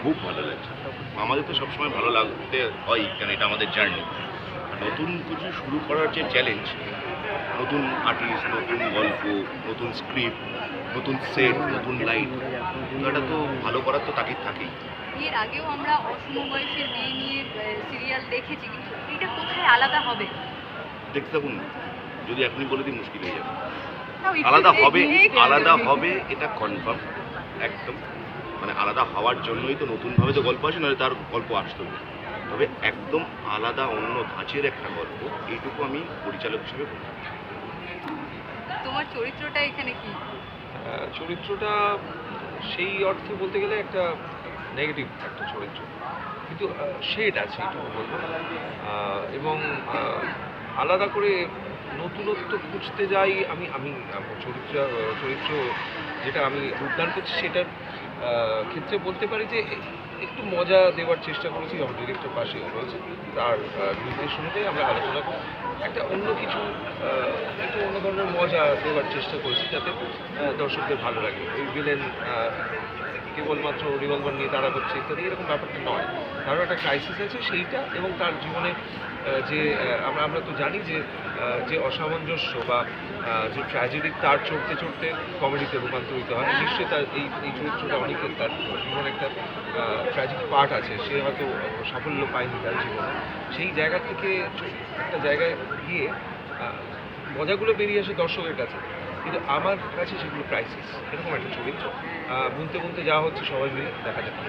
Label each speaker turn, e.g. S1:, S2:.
S1: খুব ভালো লাগছে। আমাদের তো সবসময় ভালো লাগতে হয় কারণ এটা আমাদের জার্নি নতুন কিছু শুরু করার যে চ্যালেঞ্জ নতুন আর্টিস্ট নতুন গল্প নতুন স্ক্রিপ্ট নতুন সেট নতুন লাইট এটা তো ভালো করার তো তাকে থাকেই।
S2: এর আগেও আমরা অসম বয়সের মেয়ে নিয়ে সিরিয়াল দেখেছি কিন্তু এটা কোথায় আলাদা হবে?
S1: দেখতে থাকুন যদি এখনই বলে দিই মুশকিল হয়ে যাবে। আলাদা হবে আলাদা হবে এটা কনফার্ম একদম। মানে আলাদা হওয়ার জন্যই তো নতুনভাবে তো গল্প আসে নাহলে তার গল্প আসতো না। তবে একদম আলাদা অন্য ধাঁচের একটা গল্প এইটুকু আমি পরিচালক হিসেবে বলতে পারি।
S2: তোমার চরিত্রটা এখানে কি?
S3: চরিত্রটা সেই অর্থে বলতে গেলে একটা নেগেটিভ একটা চরিত্র। কিন্তু শেড আছে এটুকু বলব। এবং আলাদা করে নতুনত্ব খুঁজতে যাই আমি আমি চরিত্র চরিত্র যেটা আমি রূপদান করছি সেটার আহ, ক্ষেত্রে বলতে পারি যে একটু মজা দেওয়ার চেষ্টা করেছি আমার ডিরেক্টর পাশে রয়েছে। তার নির্দেশ অনুযায়ী আমরা আলোচনা করি একটা অন্য কিছু আহ, একটু অন্য ধরনের মজা দেওয়ার চেষ্টা করেছি যাতে দর্শকদের ভালো লাগে। ওই ভিলেন কেবলমাত্র রিভলভার নিয়ে তারা করছে ইত্যাদি, এরকম ব্যাপারটা নয়। কারণ একটা ক্রাইসিস আছে সেইটা এবং তার জীবনে যে আমরা আমরা তো জানি যে যে অসামঞ্জস্য বা যে ট্র্যাজেডি তার চড়তে চড়তে কমেডিতে রূপান্তরিত হয়। নিশ্চয়ই তার এই এই চরিত্রটা অনেকের তার জীবনে একটা ট্র্যাজিক পার্ট আছে। সে হয়তো সাফল্য পায়নি তার জীবনে। সেই জায়গা থেকে একটা জায়গায় গিয়ে মজাগুলো বেরিয়ে আসে দর্শকের কাছে। কিন্তু আমার কাছে সেগুলো ক্রাইসিস এরকম একটা চরিত্র। আহ, বুনতে বুনতে যা হচ্ছে সবাই মিলে দেখা যাচ্ছে